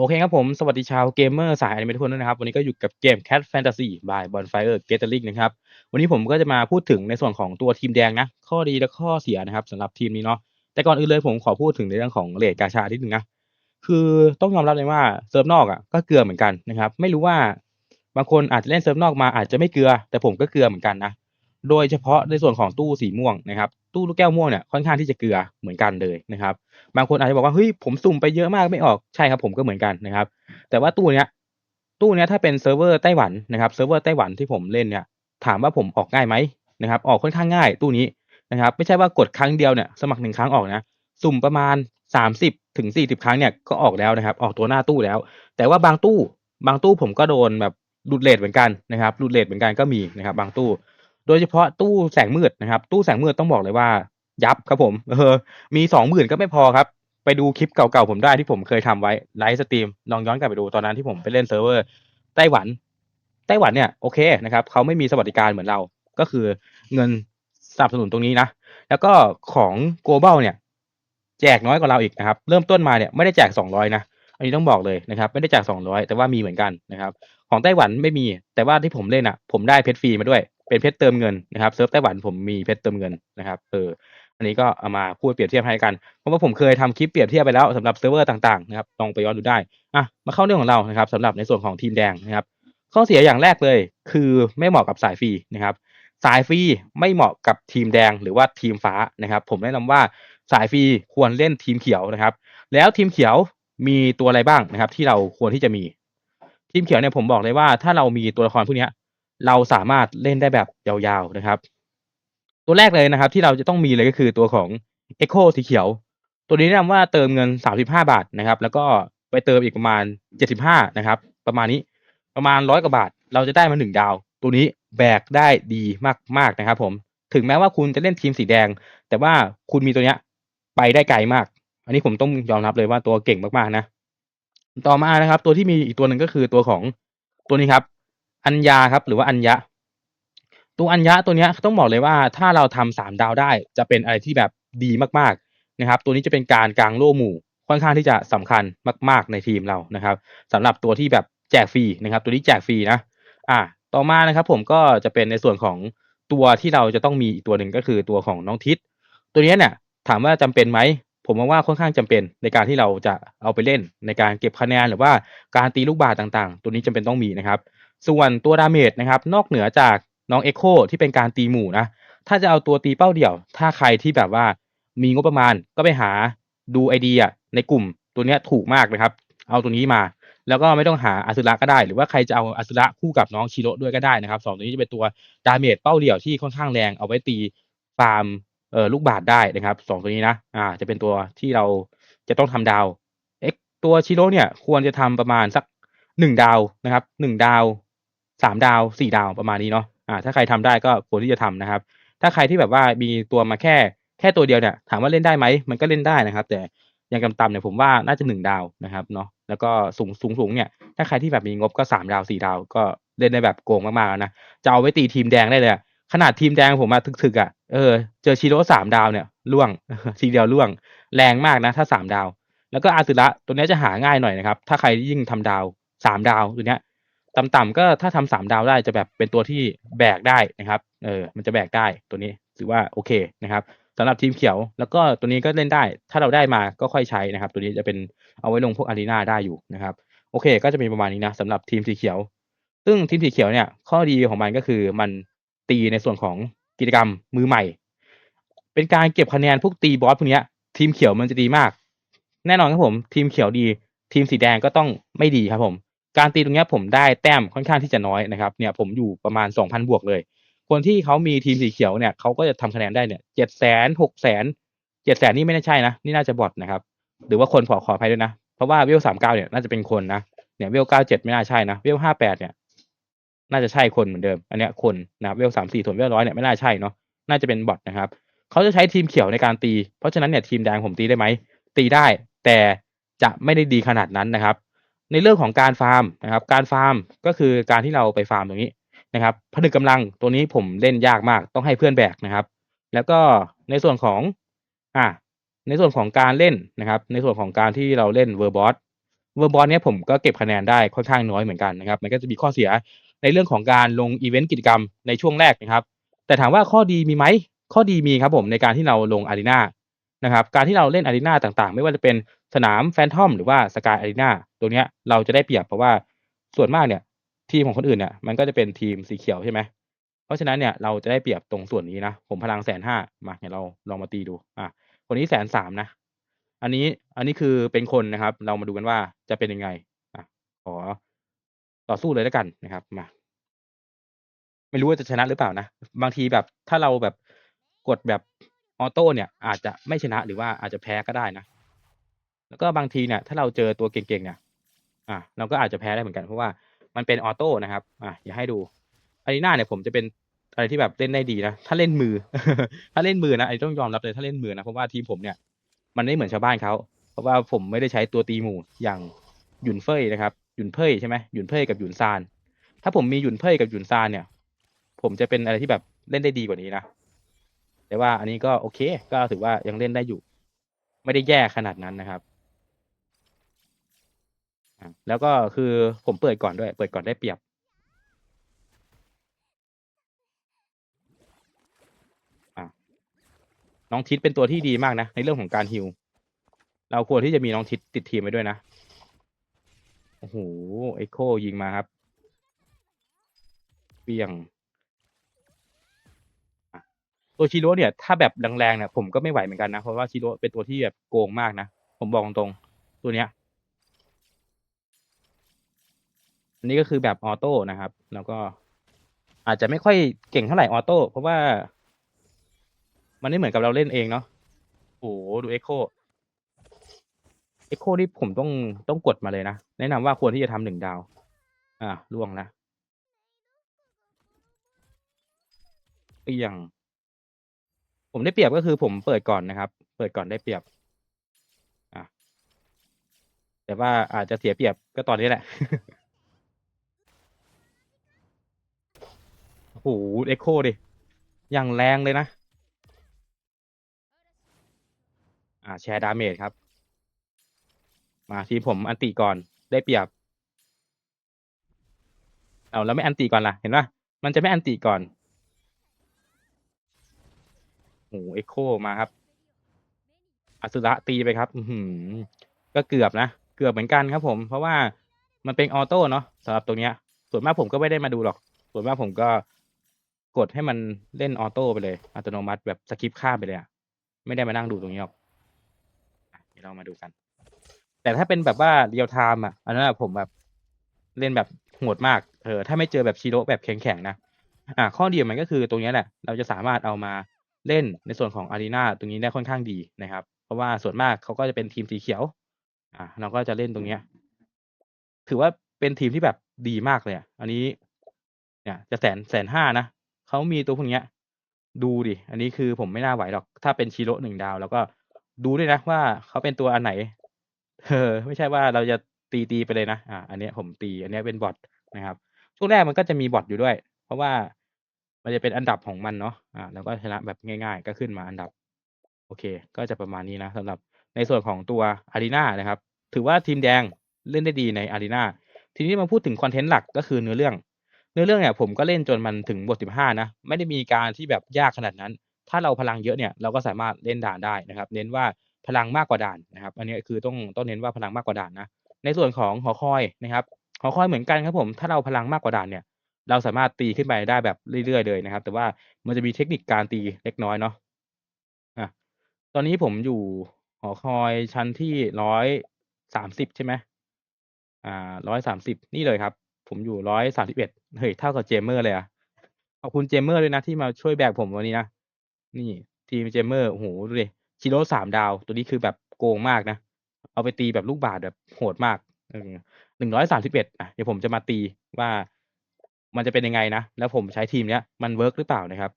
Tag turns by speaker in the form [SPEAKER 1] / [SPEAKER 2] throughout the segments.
[SPEAKER 1] โอเคครับผม สวัสดีชาวเกมเมอร์สายอนิเมะทุกคนด้วยนะครับ วันนี้ก็อยู่กับเกม Cat Fantasy by Bonfire Gathering นะครับ วันนี้ผมก็จะมาพูดถึงในส่วนของตัวทีมแดงนะ ข้อดีและข้อเสียนะครับสำหรับทีมนี้เนาะ แต่ก่อนอื่นเลยผมขอพูดถึงในเรื่องของเลทกาชานิดนึงนะ คือต้องยอมรับเลยว่าเซิร์ฟนอกอะก็เกลือเหมือนกันนะครับ ไม่รู้ว่าบางคนอาจจะเล่นเซิร์ฟนอกมาอาจจะไม่เกลือ แต่ผมก็เกลือเหมือนกันนะ โดยเฉพาะในส่วนของตู้สีม่วงนะครับ ตู้ลูกแก้วม่วงเนี่ยค่อนข้างที่จะเกลือเหมือนกันเลยนะครับ บางคนอาจจะบอกว่าเฮ้ยผมสุ่มไปเยอะมากไม่ออกใช่ครับผมก็เหมือนกันนะครับ แต่ว่าตู้เนี้ยตู้เนี้ยถ้าเป็นเซิร์ฟเวอร์ไต้หวันนะครับเซิร์ฟเวอร์ไต้หวันที่ผมเล่นเนี่ยถามว่าผมออกง่ายไหมนะครับออกค่อนข้างง่ายตู้นี้นะครับไม่ใช่ว่ากดครั้งเดียวเนี่ยสมัครหนึ่งครั้งออกนะสุ่มประมาณสามสิบถึงสี่สิบครั้งเนี่ยก็ออกแล้วนะครับ ออกตัวหน้าตู้แล้ว แต่ว่าบางตู้ บางตู้ผมก็โดนแบบหลุดเลทเหมือนกันนะครับหลุดเลทเหมือนกันก็มีนะครับ บางตู้ โดยเฉพาะตู้แสงมืดนะครับ ตู้แสงมืดต้องบอกเลยว่า ยับครับผม เออ มีสองหมื่นก็ไม่พอครับ ไปดูคลิปเก่าๆผมได้ที่ผมเคยทำไว้ไลฟ์สตรีมลองย้อนกลับไปดูตอนนั้นที่ผมไปเล่นเซิร์ฟเวอร์ไต้หวัน ไต้หวันเนี่ยโอเคนะครับเขาไม่มีสวัสดิการเหมือนเรา ก็คือเงินสนับสนุนตรงนี้นะ แล้วก็ของ global เนี่ย แจกน้อยกว่าเราอีกนะครับ เริ่มต้นมาเนี่ยไม่ได้แจกสองร้อยนะอันนี้ต้องบอกเลยนะครับ ไม่ได้แจกสองร้อยแต่ว่ามีเหมือนกันนะครับ ของไต้หวันไม่มี แต่ว่าที่ผมเล่นอะ ผมได้เพชรฟรีมาด้วย เป็นเพชรเติมเงินนะครับเซิร์ฟไต้หวันผมมีเพชรเติมเงินนะครับเอออันนี้ก็เอามาพูดเปรียบเทียบให้กันเพราะว่าผมเคยทำคลิปเปรียบเทียบไปแล้วสำหรับเซิร์ฟเวอร์ต่างๆนะครับลองไปย้อนดูได้อะมาเข้าเรื่องของเรานะครับสำหรับในส่วนของทีมแดงนะครับ ข้อเสียอย่างแรกเลย คือไม่เหมาะกับสายฟรีนะครับ สายฟรีไม่เหมาะกับทีมแดงหรือว่าทีมฟ้านะครับ ผมแนะนำว่าสายฟรีควรเล่นทีมเขียวนะครับ แล้วทีมเขียวมีตัวอะไรบ้างนะครับ ที่เราควรที่จะมีทีมเขียวเนี่ยผมบอกเลยว่าถ้าเรามีตัวละครพวกนี้ เราสามารถเล่นได้แบบยาวๆนะครับ ตัวแรกเลยนะครับ ที่เราจะต้องมีเลยก็คือตัวของ Echo สีเขียว ตัวนี้แนะนำว่าเติมเงิน 35 บาทนะครับ แล้วก็ไปเติมอีกประมาณ 75 นะครับ ประมาณนี้ประมาณร้อยกว่าบาท เราจะได้มาหนึ่งดาว ตัวนี้แบกได้ดีมากๆนะครับ ผม ถึงแม้ว่าคุณจะเล่นทีมสีแดง แต่ว่าคุณมีตัวเนี้ยไปได้ไกลมาก อันนี้ผมต้องยอมรับเลยว่าตัวเก่งมากๆนะ ต่อมานะครับ ตัวที่มีอีกตัวหนึ่งก็คือตัวของตัวนี้ครับ อัญญาครับ หรือว่าอัญญะ ตัวอัญญะตัวเนี้ยต้องบอกเลยว่าถ้าเราทำสามดาวได้จะเป็นอะไรที่แบบดีมากๆนะครับ ตัวนี้จะเป็นการกลางโล่หมู่ค่อนข้างที่จะสำคัญมาก ๆในทีมเรานะครับสำหรับตัวที่แบบแจกฟรีนะครับ ตัวนี้แจกฟรีนะ อ่า ต่อมานะครับ ผมก็จะเป็นในส่วนของตัวที่เราจะต้องมีอีกตัวหนึ่งก็คือตัวของน้องทิศตัวนี้เนี่ยถามว่าจำเป็นไหมผมมองว่าค่อนข้างจำเป็นในการที่เราจะเอาไปเล่นในการเก็บคะแนนหรือว่าการตีลูกบาศก์ต่างๆ ตัวนี้จำเป็นต้องมีนะครับ ส่วนตัวดาเมจนะครับนอกเหนือจากน้องเอ็กโคที่เป็นการตีหมู่นะ ถ้าจะเอาตัวตีเป้าเดี่ยว ถ้าใครที่แบบว่ามีงบประมาณก็ไปหาดูไอเดียในกลุ่มตัวเนี้ยถูกมากนะครับ เอาตัวนี้มา แล้วก็ไม่ต้องหาอาสุระก็ได้ หรือว่าใครจะเอาอาสุระคู่กับน้องชิโร่ด้วยก็ได้นะครับสองตัวนี้จะเป็นตัวดาเมจเป้าเดี่ยวที่ค่อนข้างแรงเอาไว้ตีฟาร์มเอ่อลูกบาศก์ได้นะครับสองตัวนี้นะอ่าจะเป็นตัวที่เราจะต้องทำดาวเอ็กตัวชิโร่เนี่ยควรจะทำประมาณสักหนึ่งดาวนะครับหนึ่งดาว สามดาวสี่ดาวประมาณนี้เนาะอ่าถ้าใครทำได้ก็ควรที่จะทำนะครับ ถ้าใครที่แบบว่ามีตัวมาแค่แค่ตัวเดียวเนี่ยถามว่าเล่นได้ไหมมันก็เล่นได้นะครับ แต่ยังต่ำๆเนี่ยผมว่าน่าจะหนึ่งดาวนะครับเนาะแล้วก็สูงสูงสูงเนี่ย ถ้าใครที่แบบมีงบก็สามดาวสี่ดาวก็เล่นได้แบบโกงมากๆนะจะเอาไว้ตีทีมแดงได้เลยขนาดทีมแดงผมมาถึกๆอะเออเจอชิโร่สามดาวเนี่ยล่วงทีเดียวล่วงแรงมากนะถ้าสามดาว แล้วก็อาซึระตัวนี้จะหาง่ายหน่อยนะครับ ถ้าใครยิ่งทำดาวสามดาวตัวเนี้ย ต่ำๆก็ถ้าทำสามดาวได้จะแบบเป็นตัวที่แบกได้นะครับเออมันจะแบกได้ตัวนี้ถือว่าโอเคนะครับสำหรับทีมเขียวแล้วก็ตัวนี้ก็เล่นได้ ถ้าเราได้มาก็ค่อยใช้นะครับ ตัวนี้จะเป็นเอาไว้ลงพวกอารีนาได้อยู่นะครับ โอเค ก็จะมีประมาณนี้นะสำหรับทีมสีเขียว ซึ่งทีมสีเขียวเนี่ย ข้อดีของมันก็คือมันตีในส่วนของกิจกรรมมือใหม่ เป็นการเก็บคะแนนพวกตีบอสพวกนี้ทีมเขียวมันจะดีมาก แน่นอนครับผม ทีมเขียวดี ทีมสีแดงก็ต้องไม่ดีครับผม การตีตรงนี้ผมได้แต้มค่อนข้างที่จะน้อยนะครับเนี่ยผมอยู่ประมาณสองพันบวกเลย คนที่เขามีทีมสีเขียวเนี่ยเขาก็จะทำคะแนนได้เนี่ยเจ็ดแสนหกแสนเจ็ดแสนนี่ไม่น่าใช่นะ นี่น่าจะบอทนะครับ หรือว่าคนขอขออภัยด้วยนะ เพราะว่าเวลสามเก้าเนี่ยน่าจะเป็นคนนะเนี่ยเวลเก้าเจ็ดไม่น่าใช่นะเวลห้าแปดเนี่ยน่าจะใช่คนเหมือนเดิม อันเนี้ยคนนะเวลสามสี่ส่วนเวลร้อยเนี่ยไม่น่าใช่เนาะน่าจะเป็นบอทนะครับเขาจะใช้ทีมเขียวในการตี เพราะฉะนั้นเนี่ยทีมแดงผมตีได้ไหมตีได้ แต่จะไม่ได้ดีขนาดนั้นนะครับ ในเรื่องของการฟาร์มนะครับ การฟาร์มก็คือการที่เราไปฟาร์มตรงนี้นะครับผนึกกำลังตัวนี้ผมเล่นยากมากต้องให้เพื่อนแบกนะครับ แล้วก็ในส่วนของอ่าในส่วนของการเล่นนะครับ ในส่วนของการที่เราเล่นเวอร์บอสเวอร์บอลเนี่ยผมก็เก็บคะแนนได้ค่อนข้างน้อยเหมือนกันนะครับ มันก็จะมีข้อเสียในเรื่องของการลงอีเวนต์กิจกรรมในช่วงแรกนะครับ แต่ถามว่าข้อดีมีไหมข้อดีมีครับผมในการที่เราลงอารีนานะครับ การที่เราเล่นอารีนาต่างๆ ไม่ว่าจะเป็น สนามแฟนทอมหรือว่าสกายอารีนาตัวเนี้ยเราจะได้เปรียบเพราะว่าส่วนมากเนี่ย ทีมของคนอื่นเนี่ยมันก็จะเป็นทีมสีเขียวใช่ไหมเพราะฉะนั้นเนี่ยเราจะได้เปรียบตรงส่วนนี้นะ ผมพลังแสนห้ามาเดี๋ยเราลองมาตีดูอะคนนี้แสนสามนะ อันนี้อันนี้คือเป็นคนนะครับ เรามาดูกันว่าจะเป็นยังไงอะขอต่อสู้เลยแล้วกันนะครับมาไม่รู้ว่าจะชนะหรือเปล่านะ บางทีแบบถ้าเราแบบกดแบบออโต้เนี่ย อาจจะไม่ชนะหรือว่าอาจจะแพ้ก็ได้นะ แล้วก็บางทีเนี่ยถ้าเราเจอตัวเก่งๆเนี่ยอะเราก็อาจจะแพ้ได้เหมือนกันเพราะว่ามันเป็นออโต้นะครับอะอย่าให้ดูอารีนาเนี่ยผมจะเป็นอะไรที่แบบเล่นได้ดีนะถ้าเล่นมือ ถ้าเล่นมือนะไอ้ต้องยอมรับเลยถ้าเล่นมือนะเพราะว่าทีมผมเนี่ย มันไม่เหมือนชาวบ้านเขาเพราะว่าผมไม่ได้ใช้ตัวตีหมู่อย่างหยุนเฟยนะครับหยุนเฟยใช่ไหมหยุนเฟยกับหยุนซาน ถ้าผมมีหยุนเฟยกับหยุนซานเนี่ย ผมจะเป็นอะไรที่แบบเล่นได้ดีกว่านี้นะแต่ว่าอันนี้ก็โอเค ก็ถือว่ายังเล่นได้อยู่ ไม่ได้แย่ขนาดนั้นนะครับ แล้วก็คือผมเปิดก่อนด้วย เปิดก่อนได้เปรียบ น้องทิศเป็นตัวที่ดีมากนะ ในเรื่องของการฮิลเราควรที่จะมีน้องทิศติดทีมไปด้วยนะ โอ้โหเอ็กโคยิงมาครับเปรียงตัวชิโร่เนี่ยถ้าแบบแรงๆเนี่ยผมก็ไม่ไหวเหมือนกันนะ เพราะว่าชิโร่เป็นตัวที่แบบโกงมากนะ ผมบอกตรงๆตัวเนี้ย อันนี้ก็คือแบบออโต้นะครับ แล้วก็อาจจะไม่ค่อยเก่งเท่าไหร่ออโต้เพราะว่า มันไม่เหมือนกับเราเล่นเองเนาะโอ้โหดูเอ็กโคเอ็กโคนี่ผมต้องต้องกดมาเลยนะ แนะนำว่าควรที่จะทำหนึ่งดาว อ่าล่วงละเปียงผมได้เปรียบก็คือผมเปิดก่อนนะครับ เปิดก่อนได้เปรียบ อะแต่ว่าอาจจะเสียเปรียบก็ตอนนี้แหละ โอ้โหเอ็กโคดิ อย่างแรงเลยนะ อ่าแชร์ดาเมจครับ มาทีผมอันติก่อนได้เปรียบ เอาแล้วไม่อันติก่อนล่ะ เห็นปะมันจะไม่อันติก่อนโอ้เอ็กโคมาครับอสุระตีไปครับ อืก็เกือบนะ เกือบเหมือนกันครับผม เพราะว่ามันเป็นออโต้เนาะสำหรับตรงเนี้ย ส่วนมากผมก็ไม่ได้มาดูหรอก ส่วนมากผมก็ กดให้มันเล่นออโต้ไปเลย อัตโนมัติแบบสกิปข้ามไปเลยอะไม่ได้มานั่งดูตรงนี้หรอกอะเดี๋ยวเรามาดูกัน แต่ถ้าเป็นแบบว่าเรียลไทม์อะอันนั้นอะผมแบบเล่นแบบโหดมากเออถ้าไม่เจอแบบชิโร่แบบแข็งๆนะอ่าข้อดีของมันก็คือตรงนี้แหละ เราจะสามารถเอามาเล่นในส่วนของอารีนาตรงนี้ได้ค่อนข้างดีนะครับ เพราะว่าส่วนมากเขาก็จะเป็นทีมสีเขียว อ่าเราก็จะเล่นตรงเนี้ย ถือว่าเป็นทีมที่แบบดีมากเลยอะอันนี้ เนี่ย จะแสนแสนห้านะ เขามีตัวพวกเนี้ย ดูดิ อันนี้คือผมไม่น่าไหวหรอก ถ้าเป็นชิโร่หนึ่งดาว แล้วก็ดูด้วยนะว่าเขาเป็นตัวอันไหน เออ ไม่ใช่ว่าเราจะตีตีไปเลยนะ อ่า อันเนี้ยผมตี อันเนี้ยเป็นบอทนะครับ ช่วงแรกมันก็จะมีบอทอยู่ด้วย เพราะว่ามันจะเป็นอันดับของมันเนาะ อ่า แล้วก็ชนะแบบง่าย ๆ ก็ขึ้นมาอันดับ โอเค ก็จะประมาณนี้นะสำหรับในส่วนของตัวอารีนานะครับ ถือว่าทีมแดงเล่นได้ดีในอารีนาทีนี้มาพูดถึงคอนเทนต์หลักก็คือเนื้อเรื่อง นื้อเรื่องเนี่ยผมก็เล่นจนมันถึงบทสิบห้านะไม่ได้มีการที่แบบยากขนาดนั้น ถ้าเราพลังเยอะเนี่ยเราก็สามารถเล่นด่านได้นะครับ เน้นว่าพลังมากกว่าด่านนะครับ อันนี้คือต้องต้องเน้นว่าพลังมากกว่าด่านนะในส่วนของหอคอยนะครับหอคอยเหมือนกันครับผม ถ้าเราพลังมากกว่าด่านเนี่ย เราสามารถตีขึ้นไปได้แบบเรื่อยๆเลยนะครับ แต่ว่ามันจะมีเทคนิคการตีเล็กน้อยเนาะอะตอนนี้ผมอยู่หอคอยชั้นที่ร้อยสามสิบใช่ไหมอ่าร้อยสามสิบนี่เลยครับ ผมอยู่ร้อยสามสิบเอ็ดเฮ้ยเท่ากับเจมเมอร์เลยอะขอบคุณเจมเมอร์ด้วยนะที่มาช่วยแบกผมวันนี้นะ นี่ทีมเจมเมอร์โอ้โหดูดิชิโร่สามดาว ตัวนี้คือแบบโกงมากนะ เอาไปตีแบบลูกบาศแบบโหดมากหนึ่งร้อยสามสิบเอ็ดอะเดี๋ยวผมจะมาตีว่ามันจะเป็นยังไงนะ แล้วผมใช้ทีมเนี้ยมันเวิร์กหรือเปล่านะครับ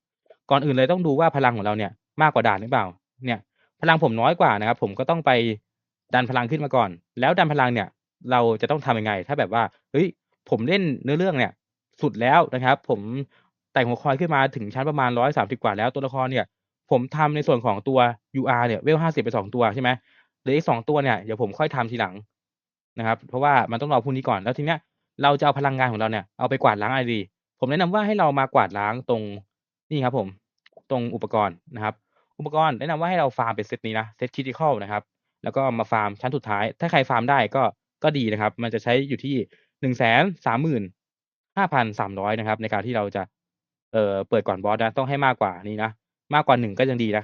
[SPEAKER 1] ก่อนอื่นเลยต้องดูว่าพลังของเราเนี่ย มากกว่าด่านหรือเปล่า เนี่ย พลังผมน้อยกว่านะครับ ผมก็ต้องไปดันพลังขึ้นมาก่อน แล้วดันพลังเนี่ย เราจะต้องทำยังไง ถ้าแบบว่า เฮ้ย ผมเล่นเนื้อเรื่องเนี่ยสุดแล้วนะครับ ผมแต่งหัวคอยขึ้นมาถึงชั้นประมาณร้อยสามสิบกว่าแล้วตัวละครเนี่ย ผมทำในส่วนของตัว UR เนี่ยเวลห้าสิบไปสองตัวใช่ไหมเหลืออีกสองตัวเนี่ยเดี๋ยวผมค่อยทำทีหลังนะครับ เพราะว่ามันต้องรอพรุ่งนี้ก่อนแล้วทีเนี้ยเราจะเอาพลังงานของเราเนี่ยเอาไปกวาดล้างอะไรดี ผมแนะนำว่าให้เรามากวาดล้างตรงนี่ครับผมตรงอุปกรณ์นะครับ อุปกรณ์แนะนำว่าให้เราฟาร์มเป็นเซตนี้นะเซต Critical นะครับ แล้วก็มาฟาร์มชั้นสุดท้าย ถ้าใครฟาร์มได้ก็ก็ดีนะครับ มันจะใช้อยู่ที่ 135,300นห้าพันสามร้อยนะครับ ในการที่เราจะเอ่อเปิดก่อนบอสนะต้องให้มากกว่านี้นะมากกว่า1ก็ยังดีนะ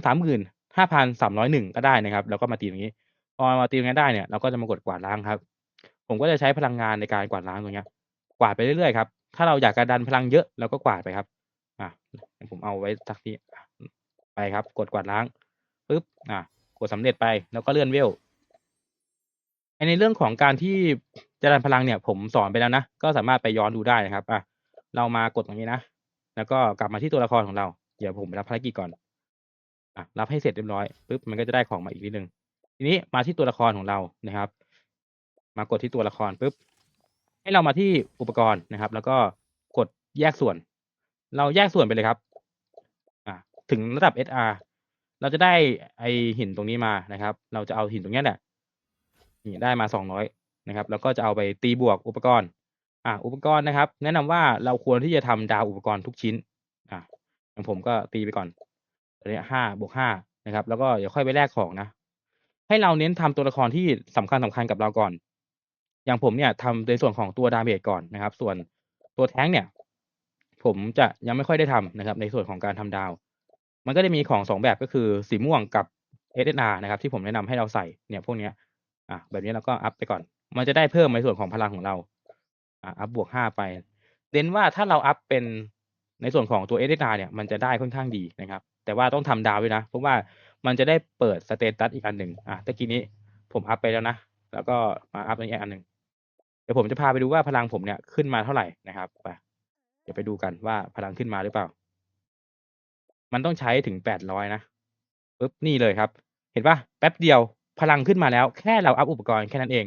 [SPEAKER 1] 135,301ก็ได้นะครับแล้วก็มาตีตรงนี้พอมาตีตรงนี้ได้เนี่ยเราก็จะมากดกวาดล้างครับ ผมก็จะใช้พลังงานในการกวาดล้างตรงเนี้ยกวาดไปเรื่อยๆครับถ้าเราอยากจะดันพลังเยอะเราก็กวาดไปครับ อ่าผมเอาไว้สักที่ไปครับ กดกวาดล้างปึ๊บอ่ากดสำเร็จไปแล้วก็เลื่อนเวลในเรื่องของการที่ จะดันพลังเนี่ยผมสอนไปแล้วนะ ก็สามารถไปย้อนดูได้นะครับอ่าเรามากดตรงนี้นะ แล้วก็กลับมาที่ตัวละครของเรา เดี๋ยวผมไปรับภารกิจก่อนอ่ารับให้เสร็จเรียบร้อยปึ๊บมันก็จะได้ของมาอีกนิดนึง ทีนี้มาที่ตัวละครของเรานะครับ มากดที่ตัวละครปุ๊บให้เรามาที่อุปกรณ์นะครับ แล้วก็กดแยกส่วน เราแยกส่วนไปเลยครับอ่าถึงระดับ SR เราจะได้ไอหินตรงนี้มานะครับ เราจะเอาหินตรงนี้ยแหละนี่ได้มา200 นะครับแล้วก็จะเอาไปตีบวกอุปกรณ์อ่าอุปกรณ์นะครับ แนะนำว่าเราควรที่จะทำดาวอุปกรณ์ทุกชิ้นอ่าอย่างผมก็ตีไปก่อนอันนี้5บวก5นะครับ แล้วก็เดี๋ยวค่อยไปแลกของนะ ให้เราเน้นทำตัวละครที่สำคัญๆกับเราก่อน อย่างผมเนี่ยทำในส่วนของตัว Damage ก่อนนะครับ ส่วนตัว Tank เนี่ย ผมจะยังไม่ค่อยได้ทำนะครับ ในส่วนของการทำดาว มันก็จะมีของ2แบบก็คือสีม่วงกับ SSR นะครับ ที่ผมแนะนำให้เราใส่เนี่ย พวกเนี้ยอ่าแบบนี้เราก็อัปไปก่อน มันจะได้เพิ่มในส่วนของพลังของเราอ่าอัปบวก5ไปเน้นว่าถ้าเราอัปเป็นในส่วนของตัว SSR เนี่ยมันจะได้ค่อนข้างดีนะครับ แต่ว่าต้องทำดาวด้วยนะ เพราะว่ามันจะได้เปิดสเตตัสอีกอันหนึ่งอ่าตะกี้นี้ผมอัปไปแล้วนะ แล้วก็มาอัปอันนี้อีกอันหนึ่งเดี๋ยวผมจะพาไปดูว่าพลังผมเนี่ยขึ้นมาเท่าไหร่นะครับไปเดี๋ยวไปดูกันว่าพลังขึ้นมาหรือเปล่า มันต้องใช้ถึง800นะปึ๊บนี่เลยครับ เห็นปล่าแป๊บเดียวพลังขึ้นมาแล้ว แค่เราอัปอุปกรณ์แค่นั้นเอง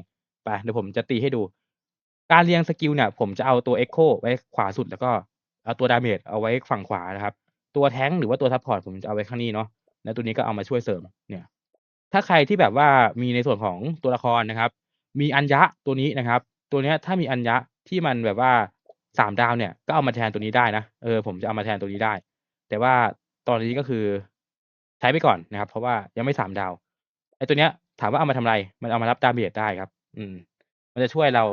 [SPEAKER 1] ไปเดี๋ยวผมจะตีให้ดู การเรียงสกิลเนี่ยผมจะเอาตัว Echo ไว้ขวาสุดแล้วก็เอาตัว Damage เอาไว้ฝั่งขวานะครับ ตัว Tank หรือว่าตัวซัปพอร์ตผมจะเอาไว้ข้างนี้เนาะแล้วตัวนี้ก็เอามาช่วยเสริมเนี่ย ถ้าใครที่แบบว่ามีในส่วนของตัวละครนะครับ มีอัญญะตัวนี้นะครับ ตัวเนี้ยถ้ามีอัญญะที่มันแบบว่า3ดาวเนี่ยก็เอามาแทนตัวนี้ได้นะเออผมจะเอามาแทนตัวนี้ได้ แต่ว่าตอนนี้ก็คือใช้ไปก่อนนะครับ เพราะว่ายังไม่3ดาวไอ้ตัวเนี้ยถามว่าเอามาทำอะไร มันเอามารับ Damage ได้ครับ อืม มันจะช่วยเรา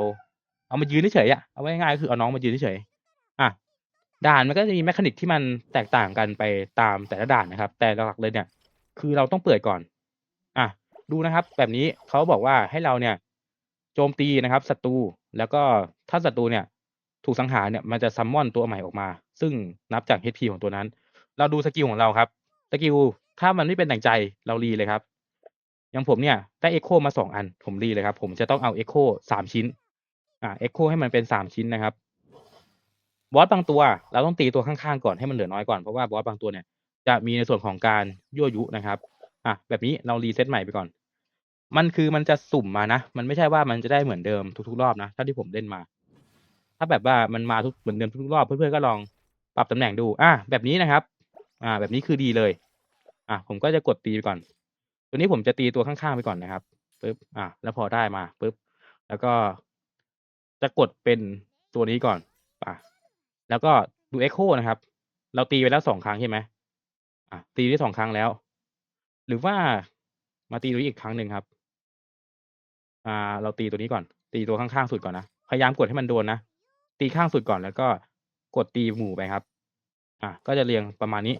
[SPEAKER 1] เอามายืนเฉยๆอะเอาไว้ง่ายๆก็คือเอาน้องมายืนเฉยๆอะด่านมันก็จะมี Mechanic ที่มันแตกต่างกันไปตามแต่ละด่านนะครับ แต่หลักๆเลยเนี่ย คือเราต้องเปิดก่อน อะดูนะครับ แบบนี้เขาบอกว่าให้เราเนี่ย โจมตีนะครับศัตรูแล้วก็ถ้าศัตรูเนี่ย ถูกสังหารเนี่ยมันจะ summon ตัวใหม่ออกมา ซึ่งนับจาก HP ของตัวนั้น เราดูสกิลของเราครับสกิลถ้ามันไม่เป็นดั่งใจเรารีเลยครับ อย่างผมเนี่ยได้ Echo มา 2 อัน ผมรีเลยครับ ผมจะต้องเอา Echo 3 ชิ้น อ่า Echo ให้มันเป็น 3 ชิ้นนะครับ บอสบางตัว เราต้องตีตัวข้างๆก่อนให้มันเหลือน้อยก่อน เพราะว่าบอสบางตัวเนี่ยจะมีในส่วนของการยั่วยุนะครับ อ่าแบบนี้เรา reset ใหม่ไปก่อน มันคือมันจะสุ่มมานะ มันไม่ใช่ว่ามันจะได้เหมือนเดิมทุกๆรอบนะเท่าที่ผมเล่นมา ถ้าแบบว่ามันมาทุกเหมือนเดิมทุกๆรอบเพื่อนๆก็ลองปรับตำแหน่งดูอาแบบนี้นะครับ อ่า แบบนี้คือดีเลย อ่าผมก็จะกดตีไปก่อน ตัวนี้ผมจะตีตัวข้างๆไปก่อนนะครับปึ๊บอ่าแล้วพอได้มาปุ๊บแล้วก็จะกดเป็นตัวนี้ก่อนอ่าแล้วก็ดู Echo นะครับ เราตีไปแล้ว2ครั้งใช่ไหมอ่าตีได้2ครั้งแล้ว หรือว่ามาตีตัวนี้อีกครั้งหนึ่งครับ อ่า เราตีตัวนี้ก่อน ตีตัวข้างๆสุดก่อนนะพยายามกดให้มันโดนนะตีข้างสุดก่อนแล้วก็กดตีหมู่ไปครับ อ่าก็จะเรียงประมาณนี้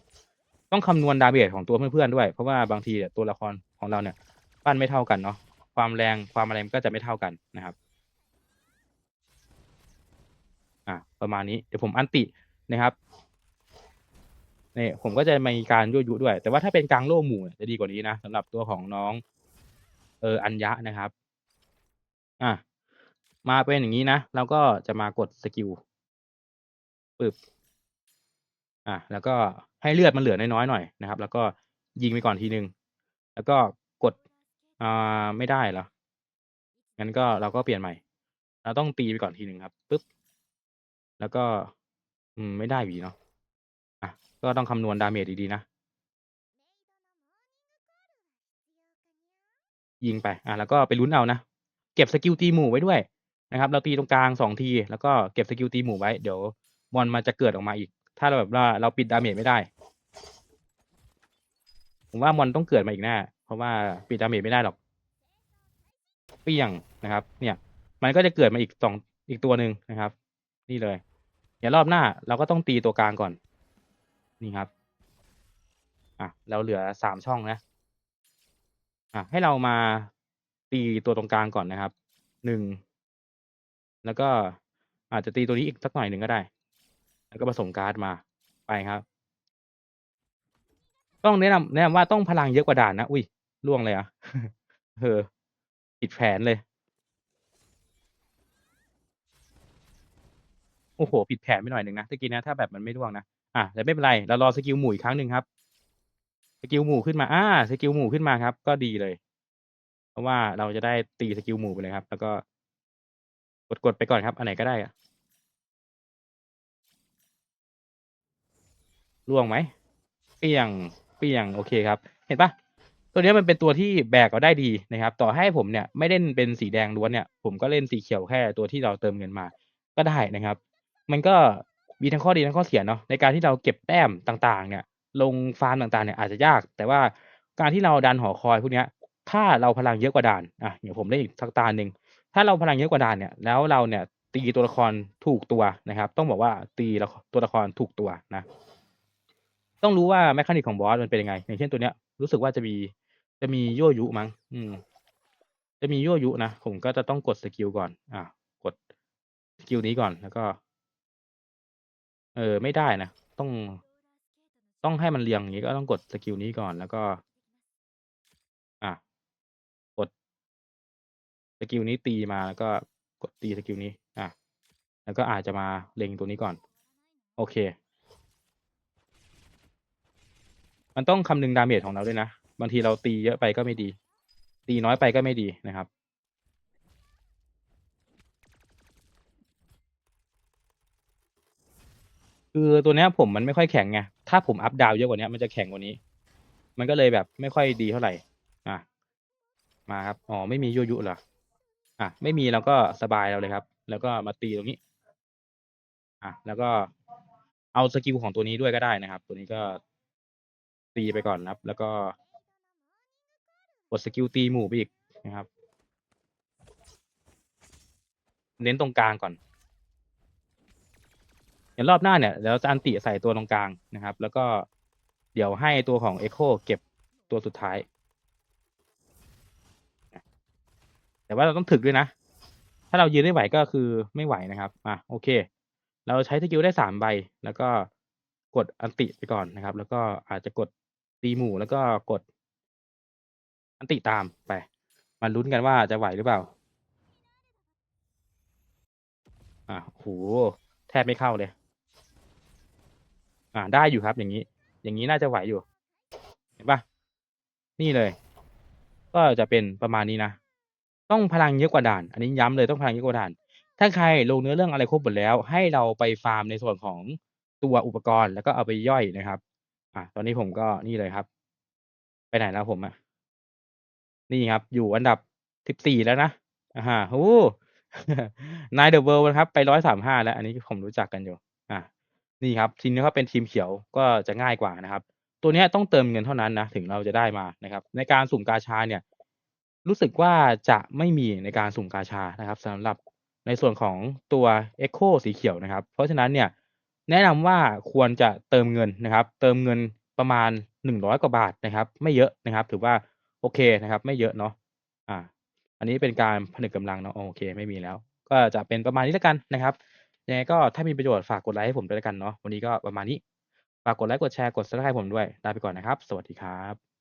[SPEAKER 1] ต้องคำนวณ Damage ของตัวเพื่อนๆด้วย เพราะว่าบางทีตัวละครของเราเนี่ยปั้นไม่เท่ากันเนาะความแรงความอะไรมันก็จะไม่เท่ากันนะครับ อ่าประมาณนี้เดี๋ยวผมอันตินะครับนี่ผมก็จะมีการยั่วยุด้วย แต่ว่าถ้าเป็นกลางโล่หมู่จะดีกว่านี้นะสำหรับตัวของน้อง เอออัญญะนะครับ อ่ามาเป็นอย่างงี้นะเราก็จะมากดสกิลปึ๊บอ่าแล้วก็ ให้เลือดมันเหลือน้อยๆหน่อยนะครับ แล้วก็ยิงไปก่อนทีหนึ่งแล้วก็กดอ่าไม่ได้เหรอ?งั้นก็เราก็เปลี่ยนใหม่ เราต้องตีไปก่อนทีหนึ่งครับปึ๊บแล้วก็ อืมไม่ได้อยู่ดีเนาะอะก็ต้องคำนวณ Damage ดีๆนะยิงไปอ่าแล้วก็ไปลุ้นเอานะเก็บสกิลตีหมู่ไว้ด้วยนะครับ เราตีตรงกลางสองที แล้วก็เก็บสกิลตีหมู่ไว้เดี๋ยวมอนมันจะเกิดออกมาอีก ถ้าเราแบบว่าเราปิดดาเมจไม่ได้ ผมว่ามอนต้องเกิดมาอีกแน่เพราะว่าปิดดาเมจไม่ได้หรอกเปี้ยงนะครับ เนี่ย มันก็จะเกิดมาอีกสองอีกตัวหนึ่งนะครับ นี่เลยเดี๋ยวรอบหน้า เราก็ต้องตีตัวกลางก่อน นี่ครับ อะ เราเหลือสามช่องนะอะให้เรามาตีตัวตรงกลางก่อนนะครับหนึ่งแล้วก็อาจจะตีตัวนี้อีกสักหน่อยหนึ่งก็ได้ แล้วก็ผสมการ์ดมาไปครับ ต้องแนะนำแนะนำว่าต้องพลังเยอะกว่าด่านนะ อุ๊ยล่วงเลยเหรอะเออผิดแผนเลย โอ้โฮผิดแผนไปหน่อยหนึ่งนะตะกี้นะ ถ้าแบบมันไม่ร่วงนะ อ่าแต่ไม่เป็นไร เรารอสกิลหมู่อีกครั้งหนึ่งครับ สกิลหมู่ขึ้นมา อ่า สกิลหมู่ขึ้นมาครับ ก็ดีเลย เพราะว่าเราจะได้ตีสกิลหมู่ไปเลยครับ แล้วก็ กดๆไปก่อนครับ อันไหนก็ได้อะร่วงไหมเปี้ยง ปี้ยงโอเคครับ เห็นปล่าตัวนี้มันเป็นตัวที่แบกเราได้ดีนะครับ ต่อให้ผมเนี่ยไม่เล่นเป็นสีแดงล้วนเนี่ย ผมก็เล่นสีเขียวแค่ตัวที่เราเติมเงินมา ก็ได้นะครับ มันก็มีทั้งข้อดีทั้งข้อเสียเนาะในการที่เราเก็บแต้มต่างๆ เนี่ย ลงฟาร์มต่างๆเนี่ยอาจจะยาก แต่ว่าการที่เราดันหอคอยพวกนี้ถ้าเราพลังเยอะกว่าด่านอะเดี๋ยวผมเล่นอีกสักตาหนึ่งถ้าเราพลังเยอะกว่าด่านเนี่ยแล้วเราเนี่ยตีตัวละครถูกตัวนะครับ ต้องบอกว่าตีละตัวละครถูกตัวนะ ต้องรู้ว่า mechanic ของบอสมันเป็นยังไง อย่างเช่นตัวเนี้ยรู้สึกว่าจะมีจะมียั่วยุมั้งอืม จะมียั่วยุนะผมก็จะต้องกดสกิลก่อน อ่ากดสกิลนี้ก่อนแล้วก็ เออไม่ได้นะต้องต้องให้มันเรียงอย่างงี้ก็ต้องกดสกิลนี้ก่อนแล้วก็ อ่ากดสกิลนี้ตีมาแล้วก็กดตีสกิลนี้ อ่าแล้วก็อาจจะมาเล็งตัวนี้ก่อน โอเค มันต้องคำนึงดาเมจของเราด้วยนะ บางทีเราตีเยอะไปก็ไม่ดี ตีน้อยไปก็ไม่ดีนะครับ คือตัวเนี้ยผมมันไม่ค่อยแข็งไง ถ้าผมอัปดาวเยอะกว่านี้มันจะแข็งกว่านี้ มันก็เลยแบบไม่ค่อยดีเท่าไหร่อามาครับ อ๋อไม่มียั่วยุเหรอ?อะไม่มีเราก็สบายเราเลยครับ แล้วก็มาตีตรงนี้ อะแล้วก็เอาสกิลของตัวนี้ด้วยก็ได้นะครับ ตัวนี้ก็ ตีไปก่อนนะครับ แล้วก็กดสกิลตีหมู่ไปอีกนะครับ เน้นตรงกลางก่อนเดี๋ยวรอบหน้าเนี่ยเดี๋ยวจะอันติใส่ตัวตรงกลางนะครับ แล้วก็เดี๋ยวให้ตัวของ Echo เก็บตัวสุดท้าย แต่ว่าเราต้องถึกด้วยนะ ถ้าเรายืนไม่ไหวก็คือไม่ไหวนะครับอาโอเค เราใช้สกิลได้3ใบ แล้วก็กดอันติไปก่อนนะครับ แล้วก็อาจจะกด ตีหมู่แล้วก็กด อันติตามไป มาลุ้นกันว่าจะไหวหรือเปล่า?อาโอ้โฮแทบไม่เข้าเลย อ่าได้อยู่ครับอย่างงี้ อย่างงี้น่าจะไหวอยู่ เห็นปล่า?นี่เลย ก็จะเป็นประมาณนี้นะ ต้องพลังเยอะกว่าด่าน อันนี้ย้ำเลยต้องพลังเยอะกว่าด่าน ถ้าใครลงเนื้อเรื่องอะไรครบหมดแล้ว ให้เราไปฟาร์มในส่วนของตัวอุปกรณ์แล้วก็เอาไปย่อยนะครับ อาตอนนี้ผมก็นี่เลยครับ ไปไหนแล้วผมอะ?นี่ครับ อยู่อันดับ14แล้วนะอะฮะโอ้โฮ Nine the World นะครับ ไป135แล้ว อันนี้ผมรู้จักกันอยู่ อ่านี่ครับ ทีนี้ถ้าเป็นทีมเขียวก็จะง่ายกว่านะครับ ตัวนี้ต้องเติมเงินเท่านั้นนะถึงเราจะได้มานะครับ ในการสุ่มกาชาเนี่ย รู้สึกว่าจะไม่มีในการสุ่มกาชานะครับสำหรับในส่วนของตัว Echo สีเขียวนะครับ เพราะฉะนั้นเนี่ย แนะนำว่าควรจะเติมเงินนะครับ เติมเงินประมาณ 100 กว่าบาทนะครับ ไม่เยอะนะครับ ถือว่าโอเคนะครับ ไม่เยอะเนาะอ่า อันนี้เป็นการผนึกกำลังเนาะโอเค ไม่มีแล้ว ก็จะเป็นประมาณนี้แล้วกันนะครับยังไงก็ถ้ามีประโยชน์ฝากกดไลค์ให้ผมด้วยแล้วกันเนาะวันนี้ก็ประมาณนี้ฝากกดไลค์กดแชร์กดซับสไครต์ผมด้วยลาไปก่อนนะครับ สวัสดีครับ